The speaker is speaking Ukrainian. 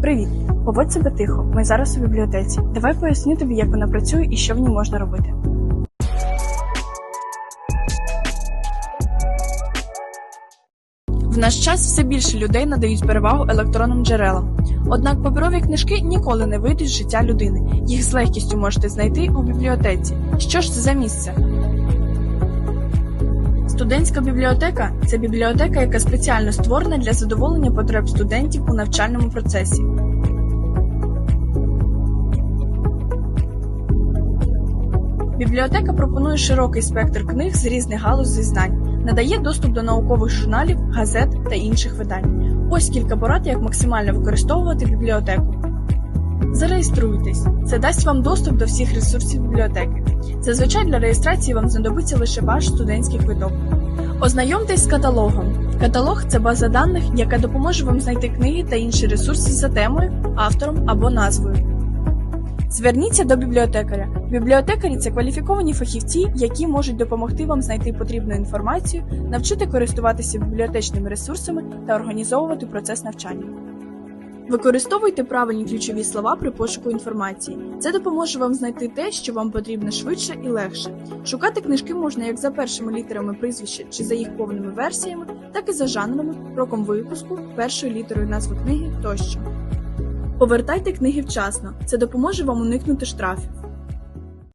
Привіт! Поводь себе тихо. Ми зараз у бібліотеці. Давай поясню тобі, як вона працює і що в ній можна робити. В наш час все більше людей надають перевагу електронним джерелам. Однак паперові книжки ніколи не вийдуть з життя людини. Їх з легкістю можете знайти у бібліотеці. Що ж це за місце? Студентська бібліотека це бібліотека, яка спеціально створена для задоволення потреб студентів у навчальному процесі. Бібліотека пропонує широкий спектр книг з різних галузей знань, надає доступ до наукових журналів, газет та інших видань. Ось кілька порад, як максимально використовувати бібліотеку. Зареєструйтесь. Це дасть вам доступ до всіх ресурсів бібліотеки. Зазвичай для реєстрації вам знадобиться лише ваш студентський квиток. Ознайомтесь з каталогом. Каталог це база даних, яка допоможе вам знайти книги та інші ресурси за темою, автором або назвою. Зверніться до бібліотекаря. Бібліотекарі це кваліфіковані фахівці, які можуть допомогти вам знайти потрібну інформацію, навчити користуватися бібліотечними ресурсами та організовувати процес навчання. Використовуйте правильні ключові слова при пошуку інформації. Це допоможе вам знайти те, що вам потрібно швидше і легше. Шукати книжки можна як за першими літерами прізвища чи за їх повними версіями, так і за жанрами, роком випуску, першою літерою назви книги тощо. Повертайте книги вчасно. Це допоможе вам уникнути штрафів.